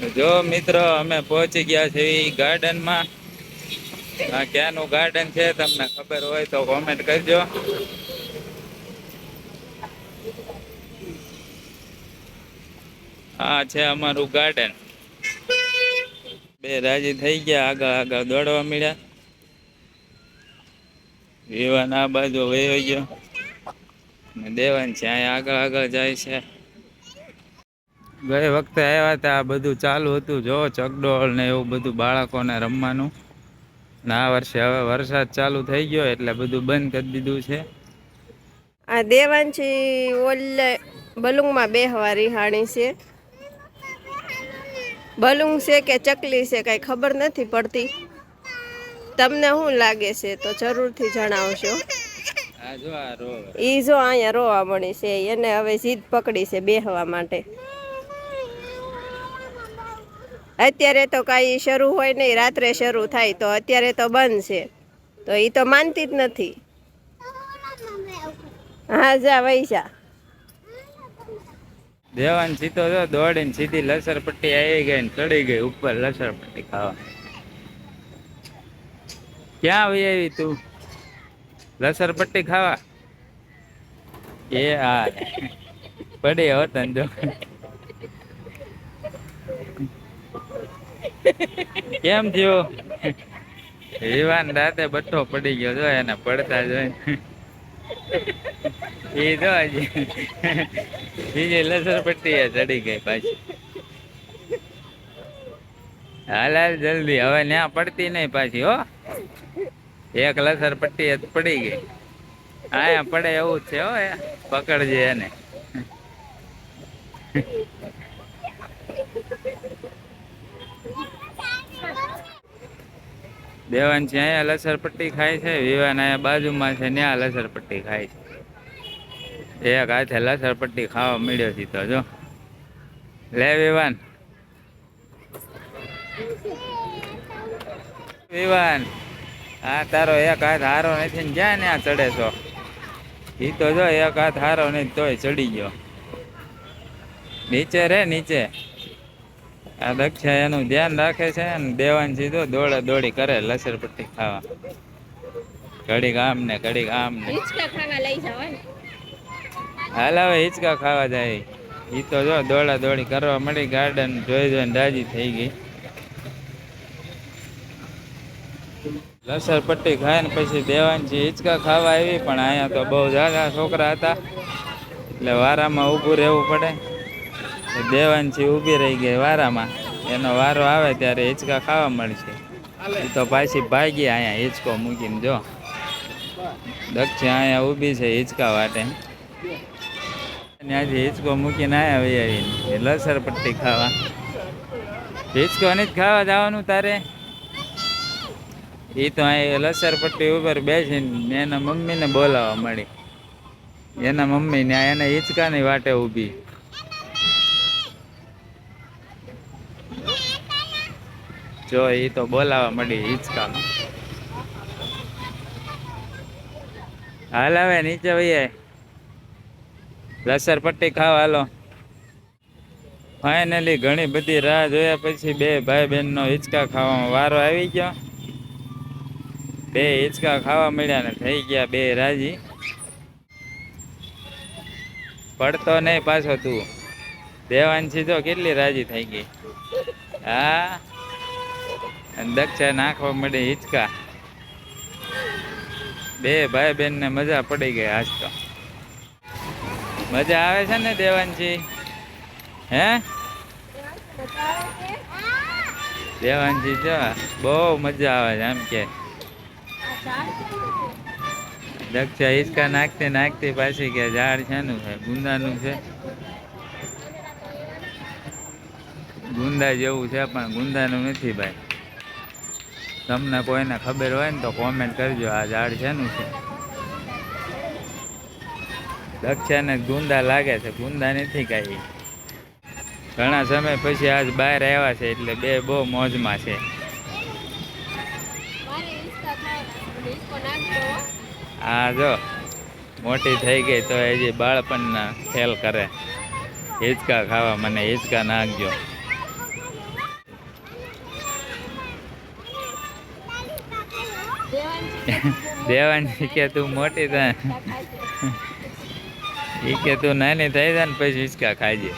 જો મિત્રો, અમે પહોંચી ગયા છે ગાર્ડનમાં. આ ક્યાંનું ગાર્ડન છે તમને ખબર હોય તો કોમેન્ટ કરજો. આ છે અમારું ગાર્ડન. બે રાજી થઈ ગયા, આગળ આગળ દોડવા મળ્યા વિવાન આ બાજુ વયો ગયો. દેવાન છે, અહીંયા આગળ આગળ જાય છે. ગઈ વખતે આવ્યા હતા આ બધું ચાલુ હતું. જો ચકડોળ ને એવું બધું બાળકોને રમવાનું. ને આ વર્ષે હવે વરસાદ ચાલુ થઈ ગયો એટલે બધું બંધ કરી દીધું છે. આ દેવાંશી ઓલે બલુંગમાં બેહવા રિહાણી છે. બલુંગ છે કે ચકલી છે કઈ ખબર નથી પડતી. તમને શું લાગે છે તો જરૂરથી જણાવશો ઈ જો અહીંયા રોવા મળી છે એને હવે જીદ પકડી છે બેહવા માટે. અત્યારે તો કાંઈ શરૂ હોય નહીં, રાત્રે શરૂ થાય તો અત્યારે તો બંધ છે. તો એ તો માનતી જ નથી. હા, જા વૈસા દેવાન સીતો તો દોડીને સીધી લસર પટ્ટી આવી ગઈ ને ચડી ગઈ ઉપર લસર પટ્ટી ખાવા. ક્યાં આવી આવી તું? લસર પટ્ટી ખાવા? એ હા પડી હોત ને જો કેમ થયો? વિવાન રાતે બટ્ટો પડી ગયો, જો એને પડતા જોઈ એ હજી બીજી લસર પટ્ટી ચડી ગઈ પાછી. હાલ હાલ, જલ્દી. હવે ત્યાં પડતી નહીં પાછી, હો. એક લસર પટ્ટી પડી ગઈ. આયા પડે એવું જ છે, હો પકડજે એને. દેવાન છે, અહીંયા લસર પટ્ટી ખાય છે, વિવાન અહીંયા બાજુમાં છે, ત્યાં લસર પટ્ટી ખાય છે. એક હાથે લસર પટ્ટી ખાવા મળ્યો છે તો જો. લે વિવાન. વિવાન, આ તારો એક હાથ હારો નથી ને જ્યાં ત્યાં ચડે છો? એ તો જો એક હાથ હારો નહીં તોય ચડી ગયો. નીચે રે, નીચે. આ દક્ષા એનું ધ્યાન રાખે છે ને દેવાન સીધો દોડા દોડી કરે લસર પટ્ટી ખાવા. ઘડીક આમ ને ઘડીક આમ ને હાલ હવે હિંચકા ખાવા જાય. ઈ તો જો દોડા દોડી કરવા મળી ગાર્ડન જોઈ જોઈને રાજી થઈ ગઈ. લસર પટ્ટી ખાય ને પછી દેવાનજી હિંચકા ખાવા આવી પણ અહીંયા તો બહુ ઝાઝા છોકરા હતા. એટલે વારામાં ઊભું રહેવું પડે. તો દેવાનજી ઊભી રહી ગઈ વારામાં. એનો વારો આવે ત્યારે હિંચકા ખાવા મળશે. એ તો પાછી ભાગી અહીંયા હિંચકો મૂકીને જો. દક્ષિણ અહીંયા ઊભી છે હિંચકા વાટે. ત્યાંથી હિંચકો મૂકીને આવ્યા વહી આવીને. લસર પટ્ટી ખાવા. હિંચકો ને જ ખાવા જવાનું તારે? એ તો અહીં લસર પટ્ટી ઉપર બેસીને એના મમ્મીને બોલાવવા મળી. એના મમ્મી ને એના હિંચકાની વાટે ઊભી. જો એ તો બોલાવા મળી હિંચકામાં. હાલ હવે નીચે ભાઈ લસર પટ્ટી ખાવા, હાલો. ફાઇનલી ઘણી બધી રાહ જોયા પછી બે ભાઈ બહેનનો હિંચકા ખાવામાં વારો આવી ગયો. બે હિંચકા ખાવા મળ્યા ને થઈ ગયા બે રાજી. પડતો નહીં પાછો તું. દેવાંશી તો કેટલી રાજી થઈ ગઈ. હા? અને દક્ષા નાખવા મળે હિંચકા. બે ભાઈ બેન ને મજા પડી ગઈ આજ તો. મજા આવે છે ને દેવાનજી? હે? દેવાંશી જો, બહુ મજા આવે છે એમ કે. દક્ષા હિંચકા નાખતી નાખતી પાછી કે ઝાડ શેનું છે, ગુંદાનું છે. ગુંદા જેવું છે પણ ગુંદાનું નથી ભાઈ. તમને કોઈને ખબર હોય ને તો કોમેન્ટ કરજો. આ ઝાડ શેનું છે? દક્ષાને ગુંદા લાગે છે. ગુંદા નથી કાંઈ. ઘણા સમય પછી આજ બહાર આવ્યા છે એટલે બે બહુ મોજમાં છે. આ જો મોટી થઈ ગઈ તો હજી બાળપણના ખેલ કરે. હિંચકા ખાવા મને હિંચકા નાખજો. દેવાંશી કે તું મોટી? થાય એ કે તું નાની થઈ જાય ને પછી હિંચકા ખાજે.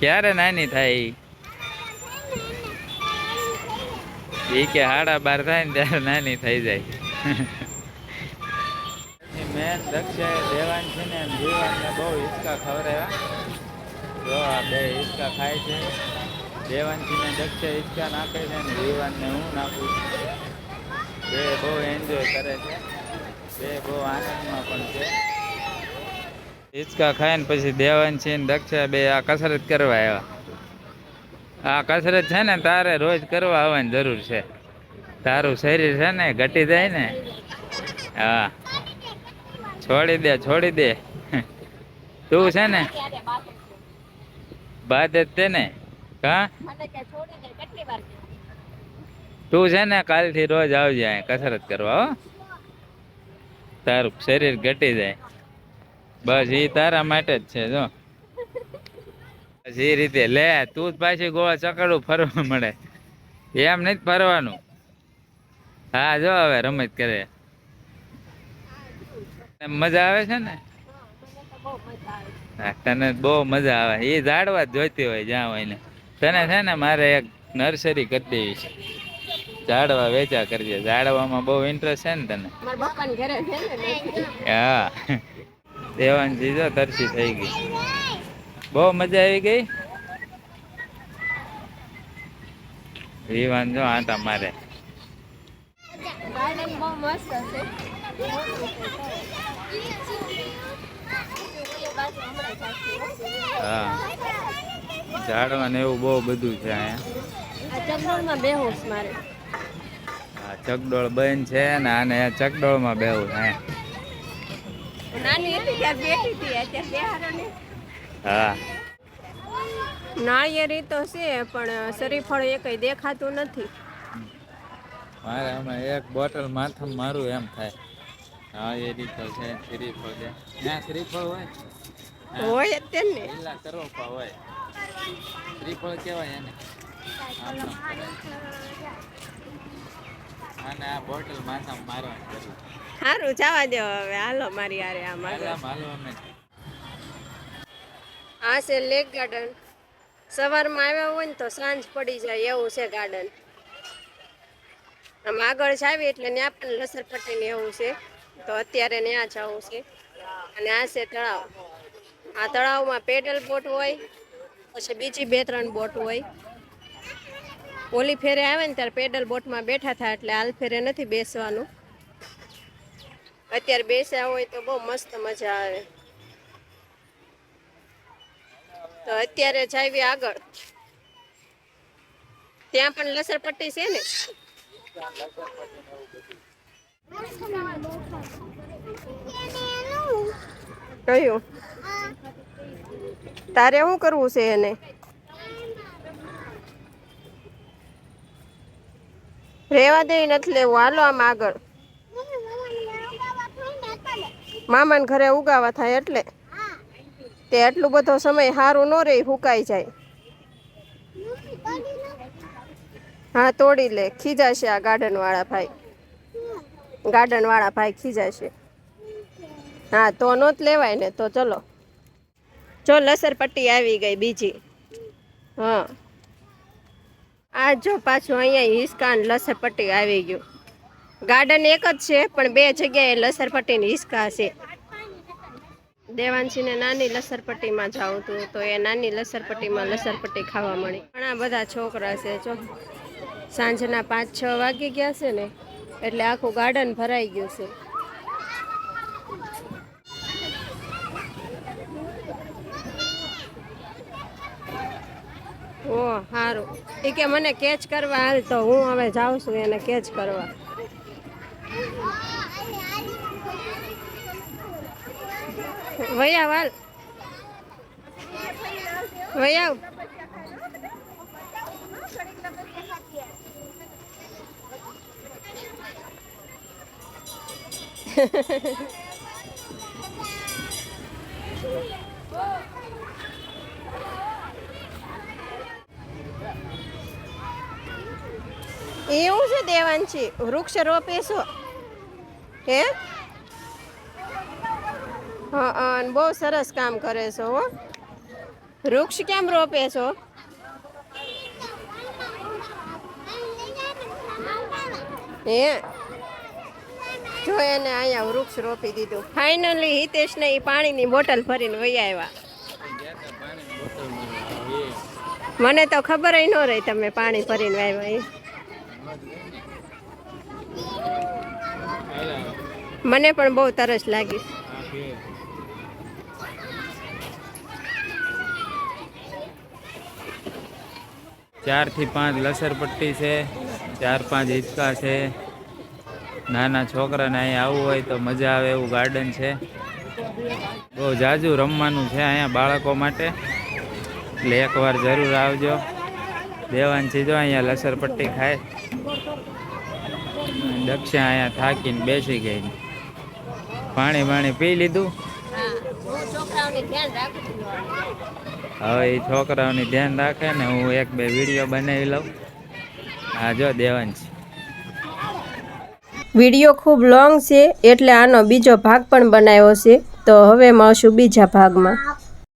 ક્યારે નાની થાય? ઈ કે હાડા બાર થાય ને ત્યારે નાની થઈ જાય. મેન દક્ષાએ દેવાન છે ને જીવાનને બહુ હિંચકા ખવડાવ્યા. જો આ બે હિંચકા ખાય છે. દેવાંશીને દક્ષા હિંચકા નાખે છે ને જીવાનને હું નાખું છું બે બહુ એન્જોય કરે છે. બે બહુ આનંદમાં પણ છે. હિંચકા ખાય ને પછી દેવાનજી ને દક્ષા બે આ કસરત કરવા આવ્યા. આ કસરત છે ને તારે રોજ કરવા આવવાની જરૂર છે. તારું શરીર છે ને ઘટી જાય ને. હા. છોડી દે છોડી દે. તું છે ને? બાદ તે ને. હા? તું છે ને કાલથી રોજ આવજે કસરત કરવા, હો. તારું શરીર ઘટી જાય. બસ એ તારા માટે જ છે, જો. એ રીતે. લે, તું જ પાછી ગોવા ચકડું ફરવા મળે. એમ નથી ફરવાનું. હા, જો હવે રમત કરે. મજા આવે છે ને? તને બહુ મજા આવે. એ ઝાડવા જ જોઈતી હોય જ્યાં હોય ને. તને છે ને મારે એક નર્સરી કરી દેવી છે. ઝાડવા વેચા કરજે. ઝાડવામાં બહુ ઇન્ટરેસ્ટ છે ને તને? હા. દેવાનજી જો તરસી થઈ ગઈ. બહુ મજા આવી ગઈ? વિવાન જો આટા મારે. ગાર્ડન બહુ મસ્ત છે. હા. ઝાડવા ને એવું બહુ બધું છે અહીંયા. મારે. આ ચકડોળ બન છે ને આને ચકડોળમાં બેવું છે નાની હતી ત્યાં બેઠી હતી અત્યારે બેહારો ને. હા. નાળિયેરી તો છે પણ શરીફળ એ કઈ દેખાતું નથી. મારે હમણાં એક બોટલ માથમ મારું એમ થાય. હા એ રીતે છે શ્રીફળ છે. ત્યાં શ્રીફળ હોય? હોય જ ને. લીલા કરોપા હોય. શ્રીફળ કહેવાય એને. અને આ બોટલ માથામાં મારવાની જરૂર સારું જવા દો હવે. હાલો મારી હારે આમાં હાલ અમે. આ છે લેક ગાર્ડન સવારમાં આવ્યા હોય ને તો સાંજ પડી જાય એવું છે ગાર્ડન આમ આગળ જાવી એટલે ત્યાં પણ લસરપટ્ટી ને એવું છે. તો અત્યારે ત્યાં જવું છે. અને આ છે તળાવ. આ તળાવમાં પેડલ બોટ હોય, પછી બીજી બે ત્રણ બોટ હોય. ઓલી ફેરે આવે ને ત્યારે પેડલ બોટમાં બેઠા થાય એટલે હાલ ફેરે નથી બેસવાનું. અત્યારે બેસ્યા હોય તો બહુ મસ્ત મજા આવે. તો અત્યારે જાવી આગળ. ત્યાં પણ લસરપટ્ટી છે ને? કયું? તારે શું કરવું છે એને? રેવા દે, નથી લેવું. હાલો આમ આગળ. મામાને ઘરે ઉગાવા થાય એટલે. તે એટલું બધો સમય સારું ન રહે, હુકાઈ જાય. હા, તોડી લે. ખીજાશે આ ગાર્ડન વાળા ભાઈ. ગાર્ડન વાળા ભાઈ ખીજાશે હા, તો નો જ લેવાય ને, તો ચલો. જો લસરપટ્ટી આવી ગઈ બીજી. હા. આ જો પાછું અહીંયા હિસકાન લસરપટ્ટી આવી ગયું. ગાર્ડન એક જ છે, પણ બે જગ્યાએ લસરપટ્ટીની હિસકા છે. દેવાંશીને નાની લસરપટ્ટીમાં જાઉં હતું, તો એ નાની લસરપટ્ટીમાં લસરપટ્ટી ખાવા મળી. ઘણા બધા છોકરા છે, જો. સાંજના પાંચ છ વાગી ગયા છે ને એટલે આખું ગાર્ડન ભરાઈ ગયું છે. ઓ સારું એ કે મને કેચ કરવા હાલ તો હું હવે જાઉં છું એને કેચ કરવા. વૈયા વાલ વયા એવું છે દેવાંશી, વૃક્ષ રોપે છો હે, હા બહુ સરસ કામ કરે છો હો. વૃક્ષ કેમ રોપે છો એ જો એને અહીંયા વૃક્ષ રોપી દીધું. ફાઇનલી હિતેશને એ પાણીની બોટલ ભરીને વહી આવ્યા. મને તો ખબર ન રહી તમે પાણી ભરીને આવ્યા એ મને પણ બહુ તરસ લાગી. ચારથી પાંચ લસરપટ્ટી છે, ચાર પાંચ હિચકા છે. નાના છોકરાને અહીંયા આવવું હોય તો મજા આવે એવું ગાર્ડન છે. બહુ જાજુ રમવાનું છે અહીંયા બાળકો માટે. એટલે એકવાર જરૂર આવજો. દેવાનથી જો અહીંયા લસરપટ્ટી ખાય. દક્ષા અહીંયા થાકીને બેસી ગઈ. પાણી પાણી પી લીધું? હવે એ છોકરાઓની ધ્યાન રાખે ને હું એક બે વીડિયો બનાવી લઉં. હા જો દેવાંશ. વીડિયો ખૂબ લોંગ છે, એટલે આનો બીજો ભાગ પણ બનાવ્યો છે. તો હવે મળશું બીજા ભાગમાં.